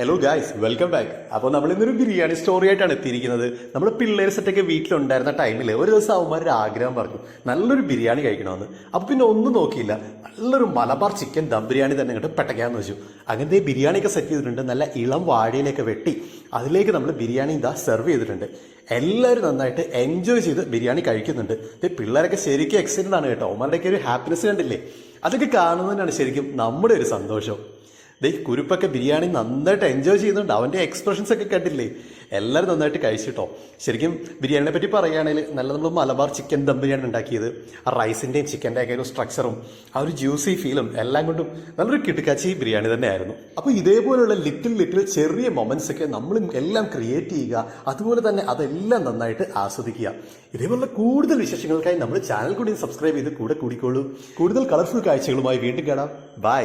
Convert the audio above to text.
Hello guys welcome back അപ്പോൾ നമ്മൾ ഇന്നൊരു ബിരിയാണി സ്റ്റോറി ആയിട്ടാണ് എത്തിയിരിക്കുന്നത്. നമ്മൾ പിള്ളേർ സെറ്റൊക്കെ വീട്ടിലുണ്ടായിരുന്ന ടൈമിൽ ഒരു ദിവസം അവന്മാരുടെ ആഗ്രഹം പറഞ്ഞു. നല്ലൊരു ബിരിയാണി കഴിക്കണമെന്ന്. അപ്പോൾ പിന്നെ ഒന്നും നോക്കിയില്ല. നല്ലൊരു മലബാർ ചിക്കൻ ദം ബിരിയാണി തന്നെ ഇങ്ങോട്ട് പെട്ടയ്ക്കാന്ന് വെച്ചു. അങ്ങനത്തെ ബിരിയാണിയൊക്കെ സെറ്റ് ചെയ്തിട്ടുണ്ട്. നല്ല ഇളം വാഴയിലൊക്കെ വെട്ടി അതിലേക്ക് നമ്മൾ ബിരിയാണി ഇതാ സെർവ് ചെയ്തിട്ടുണ്ട്. എല്ലാവരും നന്നായിട്ട് എൻജോയ് ചെയ്ത് ബിരിയാണി കഴിക്കുന്നുണ്ട്. പിള്ളേരൊക്കെ ശരിക്കും എക്സൈറ്റഡ് ആണ് കേട്ടോ. അവന്മാരുടെയൊക്കെ ഒരു ഹാപ്പിനെസ് കണ്ടില്ലേ? അതൊക്കെ കാണുന്നതിനാണ് ശരിക്കും നമ്മുടെ ഒരു സന്തോഷം. ദേ കുരുപ്പൊക്കെ ബിരിയാണി നന്നായിട്ട് എൻജോയ് ചെയ്യുന്നുണ്ട്. അവന്റെ എക്സ്പ്രഷൻസ് ഒക്കെ കണ്ടില്ലേ? എല്ലാവരും നന്നായിട്ട് കഴിച്ചിട്ടോ? ശരിക്കും ബിരിയാണിനെ പറ്റി പറയുകയാണെങ്കിൽ നല്ല നമ്മൾ മലബാർ ചിക്കൻ ദം ബിരിയാണി ഉണ്ടാക്കിയത്. ആ റൈസിന്റെയും ചിക്കന്റെ ഒക്കെ ഒരു സ്ട്രക്ചറും ആ ഒരു ജ്യൂസി ഫീലും എല്ലാം കൊണ്ടും നല്ലൊരു കിട്ടുക്കാച്ചി ബിരിയാണി തന്നെയായിരുന്നു. അപ്പോൾ ഇതേപോലെയുള്ള ലിറ്റിൽ ലിറ്റിൽ ചെറിയ മൊമെന്റ്സ് ഒക്കെ നമ്മൾ എല്ലാം ക്രിയേറ്റ് ചെയ്യുക അതുപോലെ തന്നെ അതെല്ലാം നന്നായിട്ട് ആസ്വദിക്കുക. ഇതേപോലുള്ള കൂടുതൽ വിശേഷങ്ങൾക്കായി നമ്മൾ ചാനൽ കൂടി സബ്സ്ക്രൈബ് ചെയ്ത് കൂടെ കൂടിക്കോളൂ. കൂടുതൽ കളർഫുൾ കാഴ്ചകളുമായി വീണ്ടും കാണാം. ബൈ